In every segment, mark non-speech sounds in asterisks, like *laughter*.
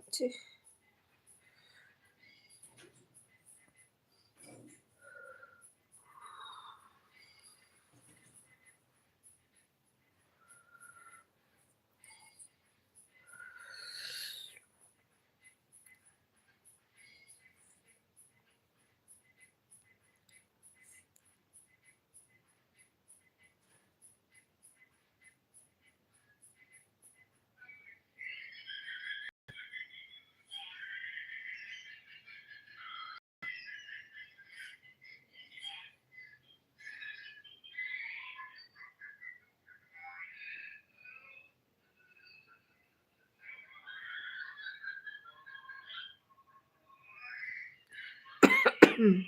লাগছে 嗯。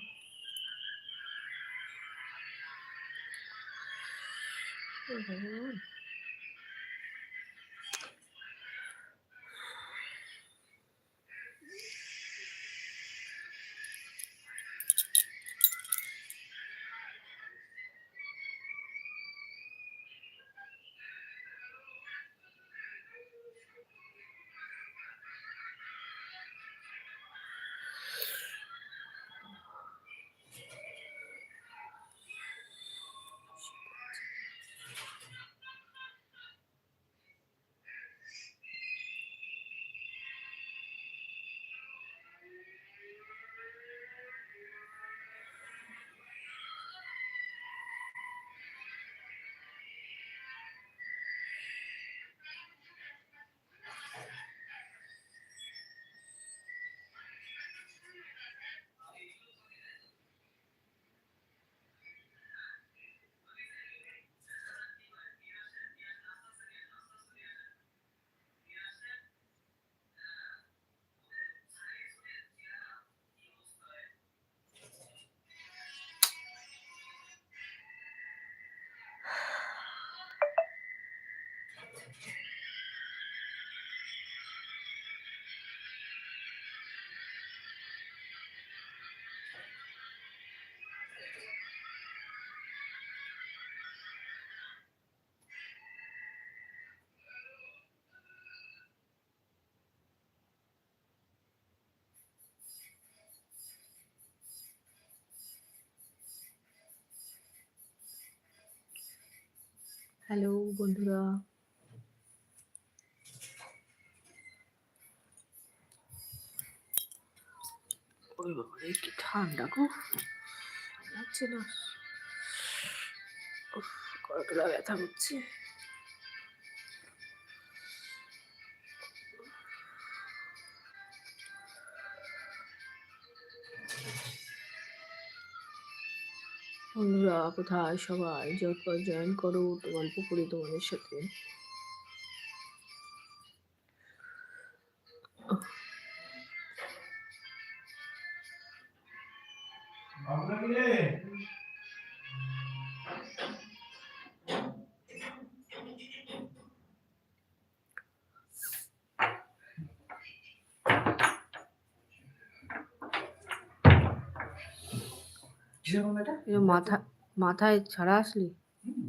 嗯。হ্যালো বন্ধুরা। ওরে বাবারে! কি ঠান্ডা গো! লাগছে না। গলা ব্যথা করছে। বন্ধুরা কোথায় সবাই? ঝটপট জয়েন করো। গল্প করি তোমাদের সাথে। গন্ধ এটা? মাথা মাথায় ছাড়া আসলি? হুম।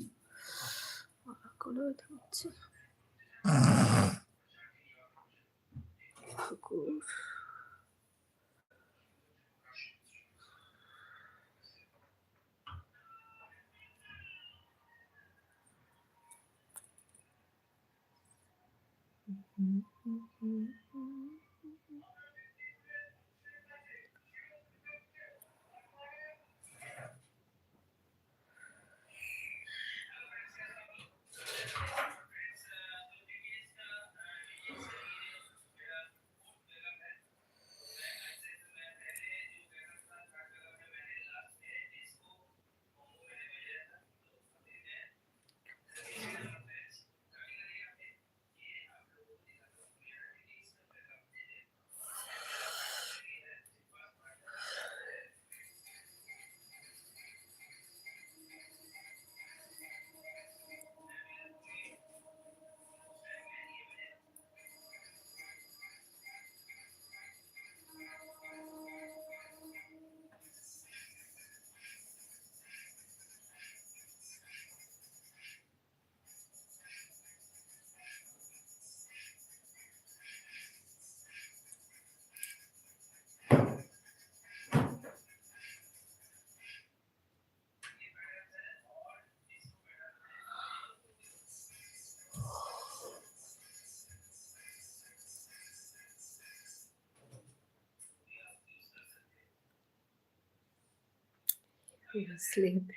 स्लीप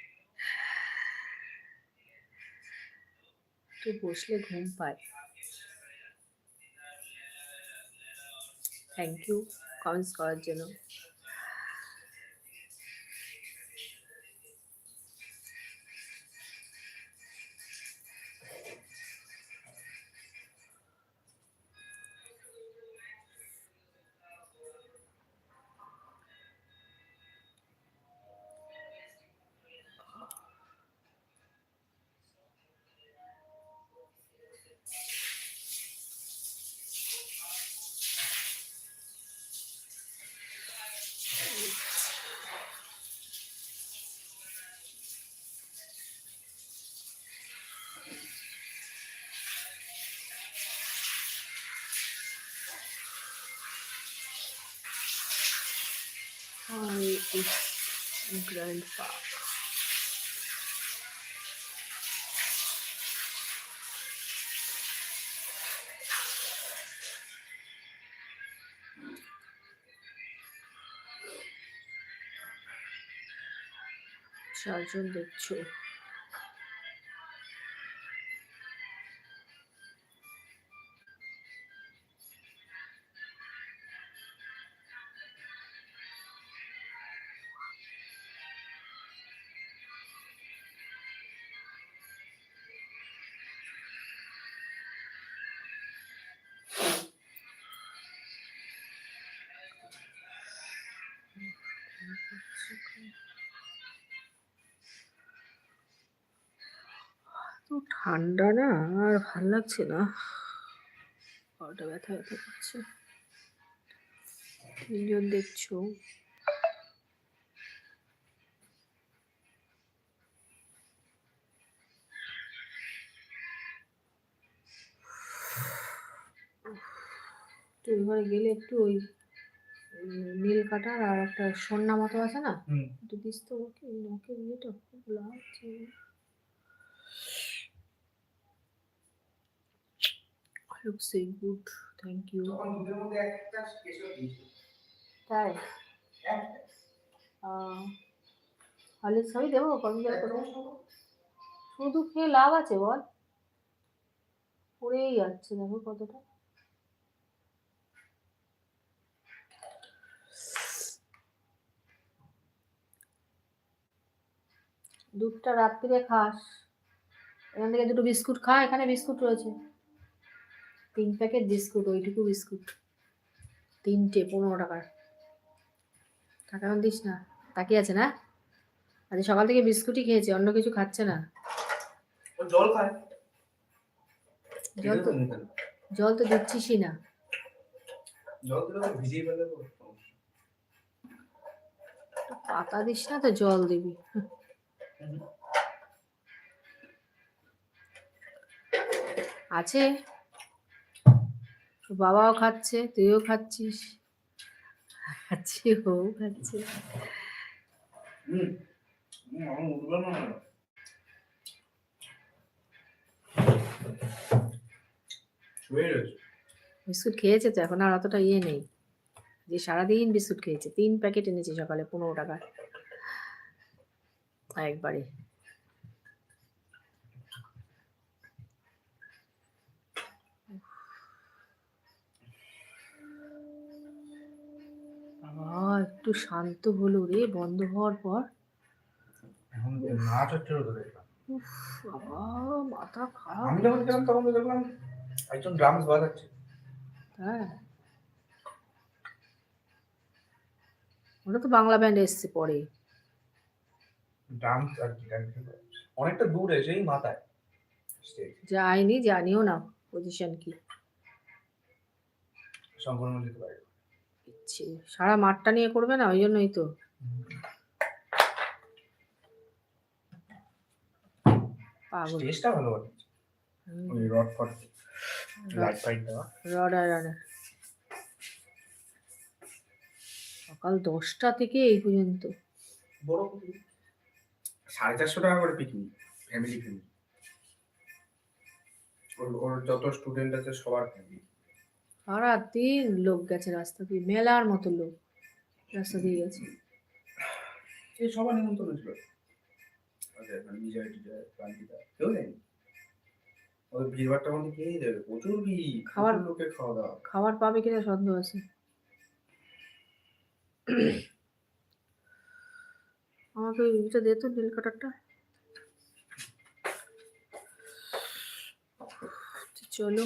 तो घूम पाए। थैंक यू कॉन्स कॉल it's grandpa. চারজন দেখছো ঠান্ডা না, আর ভালো লাগছে না। পাটা ব্যথা ব্যথা করছে। তিনজন দেখছ। এবার গেলে একটু ওই নীল কাটার আর একটা সন্না মতো আছে না? একটু দিস তো ওকে ওকে ইয়েটা খুব লাগছে ইউ তখন দুধের মধ্যে একটা তাই? হলিক্স আমি দেবো জল করে শুধু খেয়ে লাভ আছে বল? পড়েই যাচ্ছে দেখো কতটা। দুধটা রাত্রিরে খাস। এখান থেকে দুটো বিস্কুট খা এখানে বিস্কুট রয়েছে। তিন প্যাকেট বিস্কুট ওইটুকু বিস্কুট। তিনটে পনেরো টাকার। টাকা এখন দিস না তাকিয়ে আছে না? আজ সকাল থেকে বিস্কুটই খেয়েছে অন্য কিছু খাচ্ছে না। জল খায়। জল তো জল তো দিচ্ছিসই না। পাতা দিস না তো জল দিবি। আছে? বাবাও খাচ্ছে তুইও খাচ্ছিস। খাচ্ছি। ও খাচ্ছে বিস্কুট খেয়েছে তো এখন আর অতটা ইয়ে নেই। যে সারাদিন বিস্কুট খেয়েছে তিন প্যাকেট এনেছে সকালে পনেরো টাকার। একবারে। একটু শান্ত হলো রে বন্ধ হওয়ার পর। মাথা খারাপ। আমি যখন গেলাম তখন তো দেখলাম একজন ড্রামস বাজাচ্ছে। হ্যাঁ। ওটা তো বাংলা ব্যান্ড এসছে পরে। ড্রামস আর অনেকটা দূরে সেই মাথায়। যাইনি জানিও না পজিশন কি। সম্পূর্ণ যেতে পারে ইচ্ছে সারা মাঠটা নিয়ে করবে না ওই জন্যই তো। পাগল। স্টেজটা ভালো বানাচ্ছে ওই রড ফট লাইট ফাইট দেওয়া। রড আর আর সকাল দশটা থেকে এই পর্যন্ত। বড় সাড়ে চারশো টাকা করে পিকনিক ফ্যামিলি পিকনিক ওর ওর যত স্টুডেন্ট আছে সবার ফ্যামিলি সারা দিন লোক গেছে রাস্তা দিয়ে মেলার মতো লোক রাস্তা দিয়ে গেছে। *sighs* এই সবার নিমন্ত্রণ ছিল। আচ্ছা মানে কেউ নেয়নি ওই ভিড়ভাড়টার মধ্যে খেয়েই দেবে? প্রচুর ভিড় খাবার- খাওয়া দাওয়া। খাবার পাবে কিনা সন্দেহ আছে। আমাকে ওই এটা দে তো নীল কাটারটা। চলো।